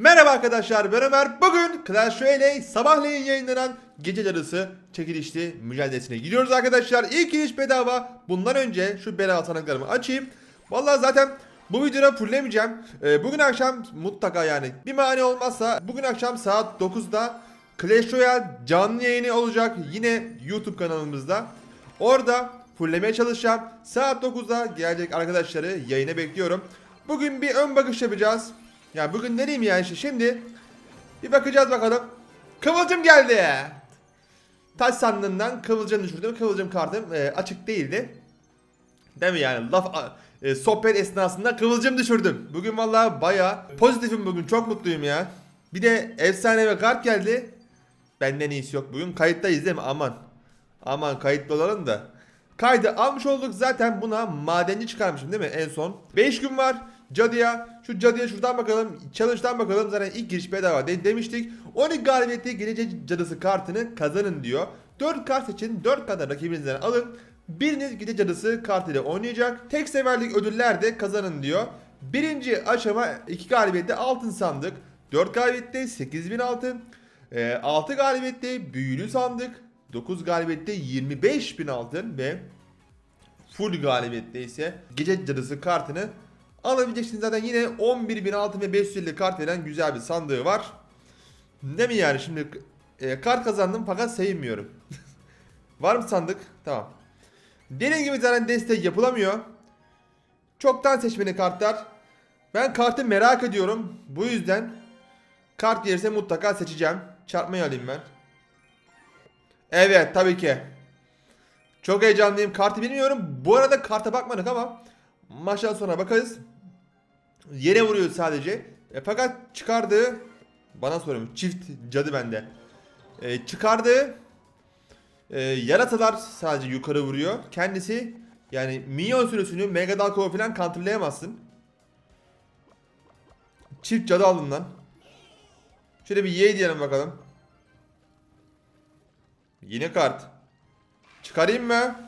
Merhaba arkadaşlar ben Ömer. Bugün Clash Royale sabahleyin yayınlanan gece yarısı çekilişli mücadelesine gidiyoruz arkadaşlar. İlk giriş bedava. Bundan önce şu bedava tanıklarımı açayım. Vallahi zaten bu videoda fullemeyeceğim. Ee, bugün akşam mutlaka yani bir mani olmazsa bugün akşam saat 9'da Clash Royale canlı yayını olacak. Yine YouTube kanalımızda. Orada fullemeye çalışacağım. Saat 9'da gelecek arkadaşları yayına bekliyorum. Bugün bir ön bakış yapacağız. Ya bugün nereyim ya işte şimdi bir bakacağız bakalım. Kıvılcım geldi. Taş sandığından kıvılcım düşürdüm. Kıvılcım kartım e, açık değildi. Değil mi yani laf e, sohbet esnasında kıvılcım düşürdüm. Bugün vallahi baya pozitifim bugün çok mutluyum ya. Bir de efsane ve kart geldi. Benden iyisi yok bugün. Kayıttayız değil mi? Aman. Aman kayıtlı olalım da. Kaydı almış olduk zaten buna madenci çıkarmışım değil mi en son. 5 gün var. Cadıya şu cadıya şuradan bakalım. Challenge'dan bakalım zaten ilk giriş bedava de- demiştik. 12 galibiyette gelecek cadısı kartını kazanın diyor. 4 kart için 4 kadar rakibinizden alın. Biriniz gece cadısı kartıyla oynayacak. Tek seferlik ödüller de kazanın diyor. Birinci aşama 2 galibiyette altın sandık. 4 galibiyette 8000 altın. 6 galibiyette büyülü sandık. 9 galibiyette 25 bin altın ve full galibiyette ise gece cadısı kartını alabileceksiniz. Zaten yine 11 bin altın ve 550 kart veren güzel bir sandığı var. Ne mi yani şimdi e, kart kazandım fakat sayılmıyorum. var mı sandık? Tamam. Dediğim gibi zaten destek yapılamıyor. Çoktan seçmeli kartlar. Ben kartı merak ediyorum. Bu yüzden kart gelirse mutlaka seçeceğim. Çarpmayı alayım ben. Evet tabii ki. Çok heyecanlıyım. Kartı bilmiyorum. Bu arada karta bakmadık ama maçtan sonra bakarız. Yere vuruyor sadece. E, fakat çıkardığı bana soruyorum. Çift cadı bende. E, çıkardığı e, yaratılar sadece yukarı vuruyor. Kendisi yani minyon sürüsünü Mega Dalkova falan counterlayamazsın. Çift cadı aldım lan. Şöyle bir Y diyelim bakalım. Yine kart. Çıkarayım mı?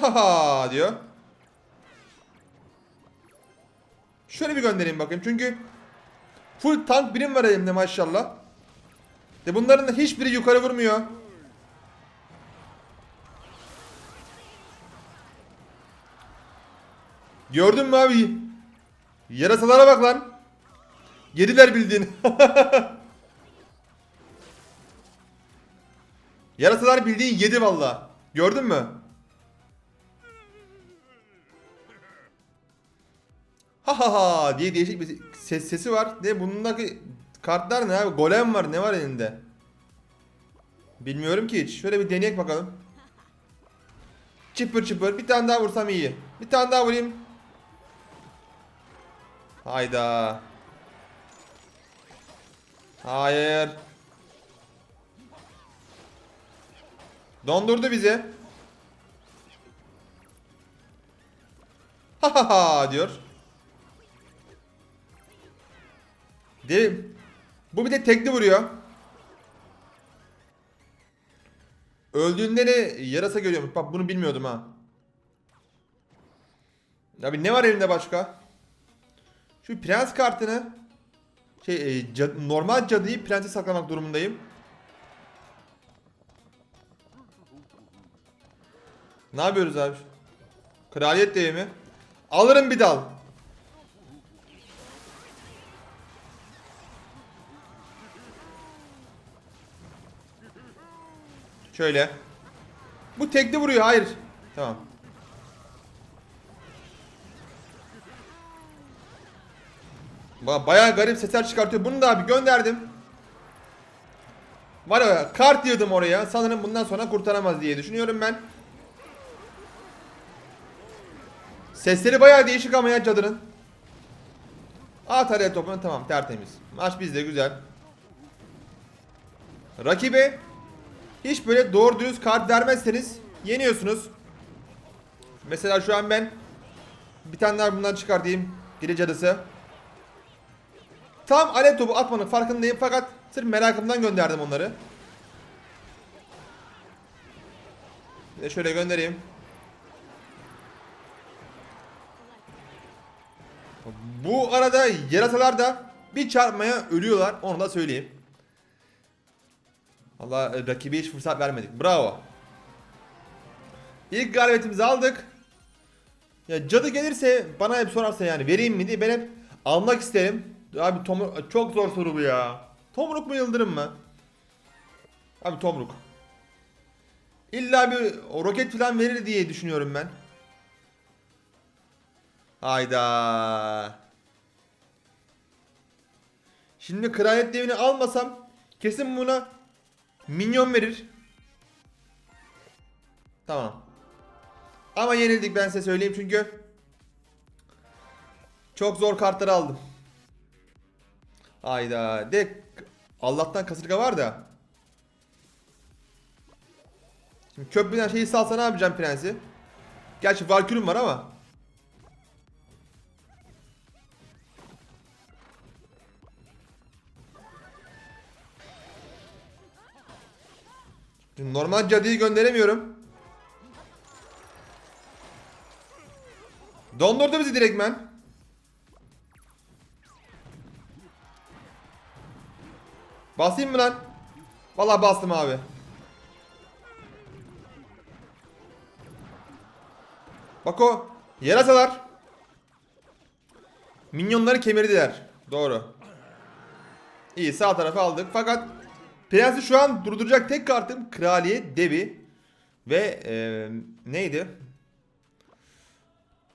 Ha ha ha diyor. Şöyle bir göndereyim bakayım çünkü full tank birim var elimde maşallah. De bunların hiçbiri yukarı vurmuyor. Gördün mü abi? Yarasalara bak lan. Yediler bildiğin. Yarasalar bildiğin yedi valla. Gördün mü? Ha ha ha diye değişik bir ses sesi var. Ne bundaki kartlar ne abi? Golem var ne var elinde? Bilmiyorum ki hiç. Şöyle bir deneyek bakalım. Çıpır çıpır. Bir tane daha vursam iyi. Bir tane daha vurayım. Hayda. Hayır. Dondurdu bizi. Ha ha ha diyor. Derim. Bu bir de tekli vuruyor. Öldüğünde ne yarasa görüyormuş. Bak bunu bilmiyordum ha. Abi ne var elinde başka? Şu prens kartını şey e, normal cadıyı prense saklamak durumundayım. Ne yapıyoruz abi? Kraliyet devi mi? Alırım bir dal. Şöyle. Bu tekli vuruyor. Hayır. Tamam. Ba bayağı garip sesler çıkartıyor. Bunu da abi gönderdim. Var ya kart yığdım oraya. Sanırım bundan sonra kurtaramaz diye düşünüyorum ben. Sesleri bayağı değişik ama ya cadının. At araya topunu tamam tertemiz. Maç bizde güzel. Rakibe hiç böyle doğru düz kart vermezseniz yeniyorsunuz. Mesela şu an ben bir tane daha bundan çıkartayım. Gece cadısı. Tam alev topu atmanın farkındayım fakat sırf merakımdan gönderdim onları. Bir de şöyle göndereyim. Bu arada yarasalar da bir çarpmaya ölüyorlar. Onu da söyleyeyim. Allah rakibe hiç fırsat vermedik. Bravo. İlk galibiyetimizi aldık. Ya cadı gelirse bana hep sorarsa yani vereyim mi diye ben hep almak isterim. Abi tomruk çok zor soru bu ya. Tomruk mu yıldırım mı? Abi tomruk. İlla bir roket falan verir diye düşünüyorum ben. Hayda. Şimdi kraliyet devini almasam kesin buna minyon verir. Tamam. Ama yenildik ben size söyleyeyim çünkü çok zor kartları aldım. Hayda. De Allah'tan kasırga var da. Şimdi köprüden şeyi salsa ne yapacağım prensi? Gerçi Valkürüm var ama. Normal cadıyı gönderemiyorum. Dondurdu bizi direktmen. Basayım mı lan? Vallahi bastım abi. Bak o. Yarasalar. Minyonları kemirdiler. Doğru. İyi sağ tarafı aldık. Fakat Prensi şu an durduracak tek kartım Kraliyet Devi. Ve eee, neydi?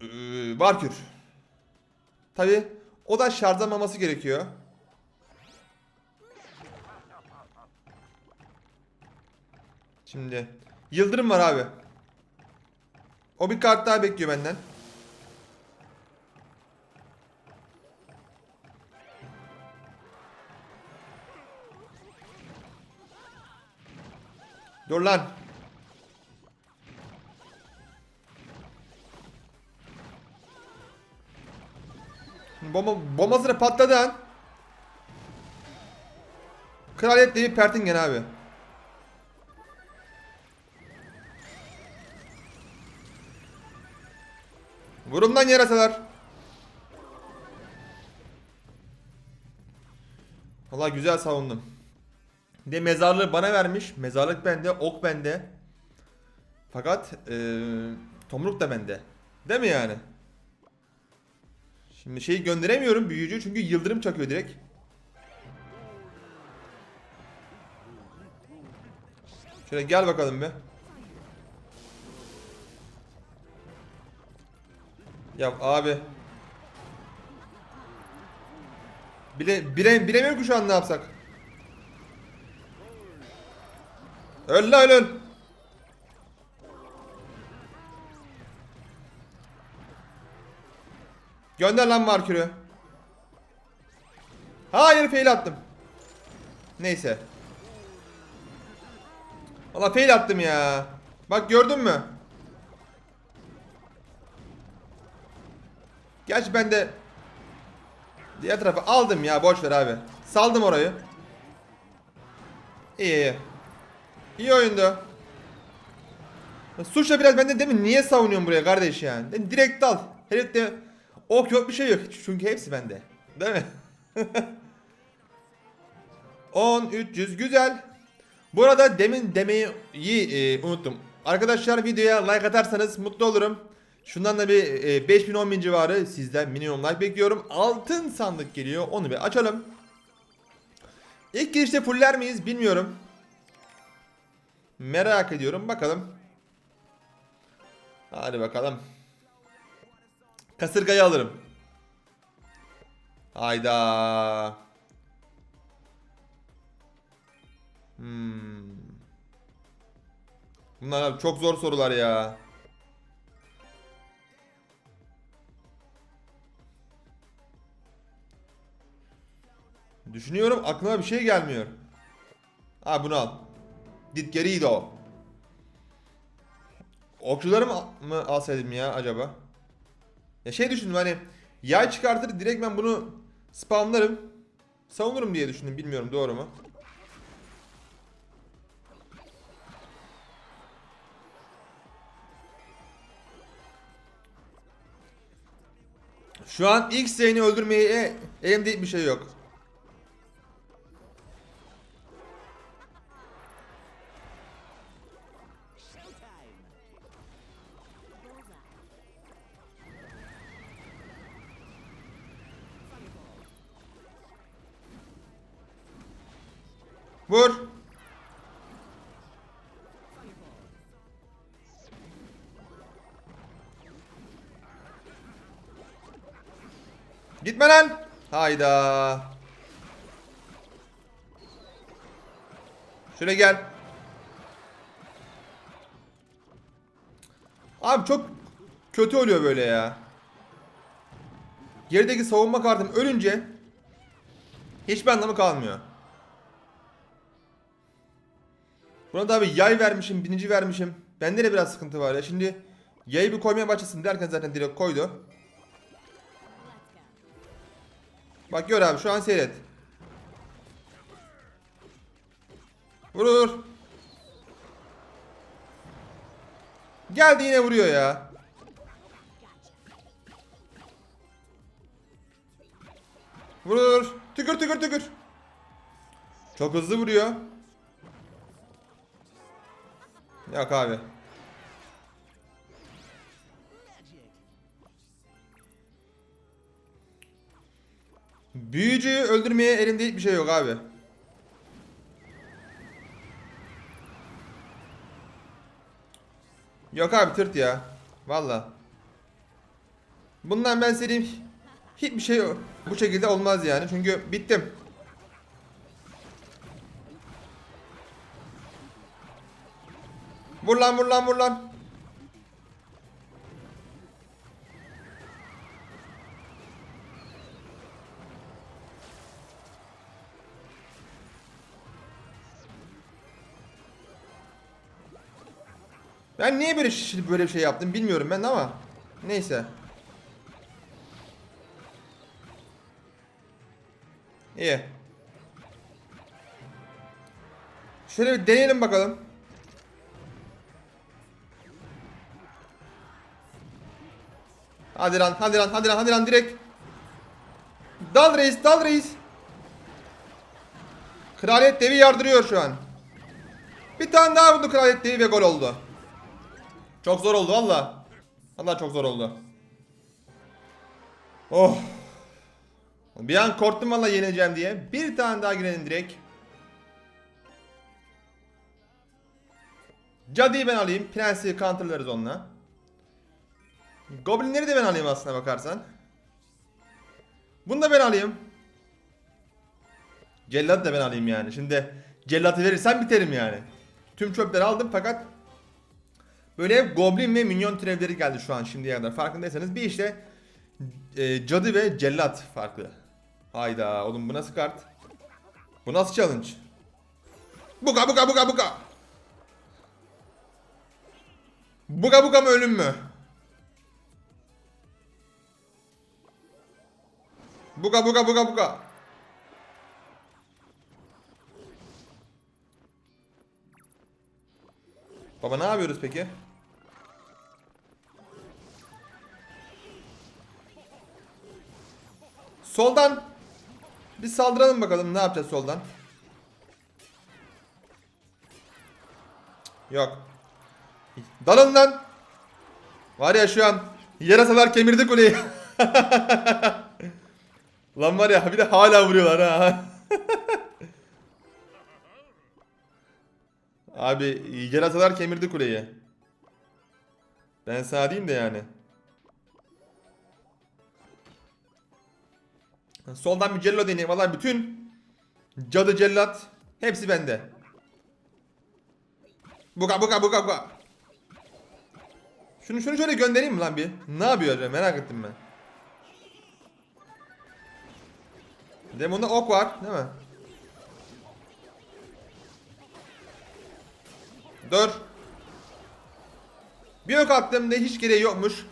Ee, Valkür. Tabi o da şarjlamaması gerekiyor. Şimdi Yıldırım var abi. O bir kart daha bekliyor benden. Dur lan. Bomba, bombasını patladı an. Kraliyet değil Pertingen abi. Vurun lan yarasalar. Valla güzel savundum. De mezarlığı bana vermiş. Mezarlık bende, ok bende. Fakat eee tomruk da bende. Değil mi yani? Şimdi şeyi gönderemiyorum büyücü çünkü yıldırım çakıyor direkt. Şöyle gel bakalım bir. Ya abi. Bile, bile, bilemiyorum ki şu an ne yapsak. Öl lan öl. Gönder lan markürü. Hayır fail attım. Neyse. Valla fail attım ya. Bak gördün mü? Gerçi ben de diğer tarafı aldım ya boş ver abi. Saldım orayı. İyi iyi. İyi oyundu. Suçla biraz benden demin niye savunuyorsun buraya kardeş yani? Direkt dal. Herif de ok yok bir şey yok. Çünkü hepsi bende. Değil mi? 10 300 güzel. Bu arada demin demeyi e, unuttum. Arkadaşlar videoya like atarsanız mutlu olurum. Şundan da bir e, 5000 10000 civarı sizden minimum like bekliyorum. Altın sandık geliyor. Onu bir açalım. İlk girişte fuller miyiz bilmiyorum. Merak ediyorum. Bakalım. Hadi bakalım. Kasırgayı alırım. Hayda. Hmm. Bunlar çok zor sorular ya. Düşünüyorum aklıma bir şey gelmiyor. Ha bunu al. Dit querido. Okçuları mı, mı alsaydım ya acaba? Ya şey düşündüm hani yay çıkartır direkt ben bunu spamlarım. Savunurum diye düşündüm bilmiyorum doğru mu? Şu an ilk Zeyn'i öldürmeye elimde bir şey yok. Gitme lan. Hayda. Şöyle gel. Abi çok kötü oluyor böyle ya. Gerideki savunma kartım ölünce hiçbir anlamı kalmıyor. Buna da bir yay vermişim, binici vermişim. Bende de biraz sıkıntı var ya. Şimdi yayı bir koymaya başlasın derken zaten direkt koydu. Bak gör abi şu an seyret. Vurur. Geldi yine vuruyor ya. Vurur. Tükür tükür tükür. Çok hızlı vuruyor. Yok abi. Büyücüyü öldürmeye elimde hiçbir şey yok abi. Yok abi tırt ya. Valla. Bundan ben senin hiçbir şey bu şekilde olmaz yani. Çünkü bittim. Vur lan vur lan vur lan. Ben niye böyle şi- böyle bir şey yaptım bilmiyorum ben ama neyse. İyi. Şöyle bir deneyelim bakalım. Hadi lan, hadi lan, hadi lan, hadi lan direkt. Dal reis, dal reis. Kraliyet devi yardırıyor şu an. Bir tane daha vurdu kraliyet devi ve gol oldu. Çok zor oldu valla. Valla çok zor oldu. Oh. Bir an korktum valla yenileceğim diye. Bir tane daha girelim direkt. Cadıyı ben alayım. Prensi counterlarız onunla. Goblinleri de ben alayım aslına bakarsan. Bunu da ben alayım. Cellatı da ben alayım yani. Şimdi cellatı verirsem biterim yani. Tüm çöpleri aldım fakat böyle hep goblin ve minyon türevleri geldi şu an şimdiye kadar. Farkındaysanız bir işte e, cadı ve cellat farklı. Hayda oğlum bu nasıl kart? Bu nasıl challenge? Buga buga buga buga. Buga buga mı ölüm mü? Buga buga buga buga. Baba ne yapıyoruz peki? Soldan bir saldıralım bakalım ne yapacağız soldan. Yok. Dalın lan. Var ya şu an yarasalar kemirdi kuleyi. Lan var ya bir de hala vuruyorlar ha. Abi yarasalar kemirdi kuleyi. Ben sana diyeyim de yani. Soldan bir cello deneyeyim. Valla bütün cadı cellat hepsi bende. Buka buka buka buka. Şunu şunu şöyle göndereyim mi lan bir? Ne yapıyor acaba merak ettim ben. Demonda ok var değil mi? Dur. Bir ok attığımda hiç gereği yokmuş.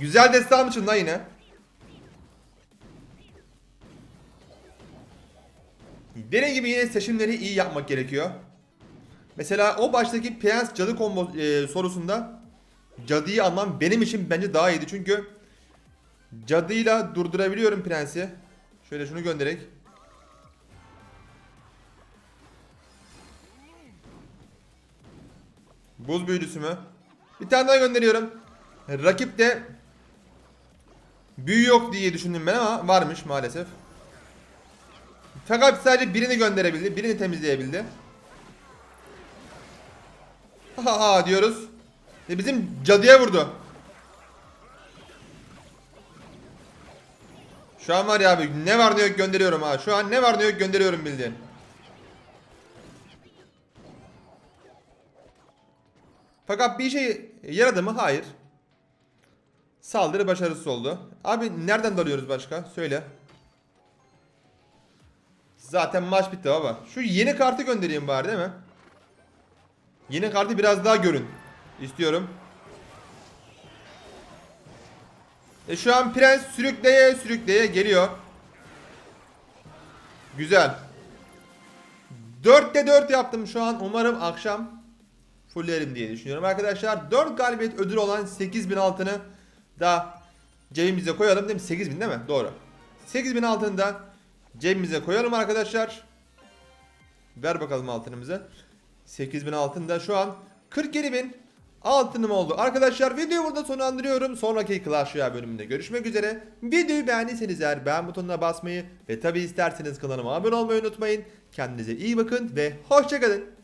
Güzel deste almışsın lan yine. Dediğim gibi yine seçimleri iyi yapmak gerekiyor. Mesela o baştaki prens cadı combo e, sorusunda cadıyı almam benim için bence daha iyiydi. Çünkü cadıyla durdurabiliyorum prensi. Şöyle şunu göndererek. Buz büyücüsü mü? Bir tane daha gönderiyorum. Rakip de büyü yok diye düşündüm ben ama varmış maalesef. Fakat sadece birini gönderebildi. Birini temizleyebildi. Ha ha diyoruz. E bizim cadıya vurdu. Şu an var ya abi ne var yok gönderiyorum ha. Şu an ne var yok gönderiyorum bildiğin. Fakat bir şey yaradı mı? Hayır. Saldırı başarısız oldu. Abi nereden dalıyoruz başka? Söyle. Zaten maç bitti baba. Şu yeni kartı göndereyim bari değil mi? Yeni kartı biraz daha görün. İstiyorum. E şu an prens sürükleye sürükleye geliyor. Güzel. 4'te 4 yaptım şu an. Umarım akşam fullerim diye düşünüyorum arkadaşlar. 4 galibiyet ödülü olan 8000 altını da cebimize koyalım değil mi? 8000 değil mi? Doğru. 8000 altını da cebimize koyalım arkadaşlar. Ver bakalım altınımızı. 8000 altın da şu an 47.000 altınım oldu. Arkadaşlar videoyu burada sonlandırıyorum. Sonraki Clash Royale bölümünde görüşmek üzere. Videoyu beğendiyseniz eğer beğen butonuna basmayı ve tabi isterseniz kanalıma abone olmayı unutmayın. Kendinize iyi bakın ve hoşçakalın.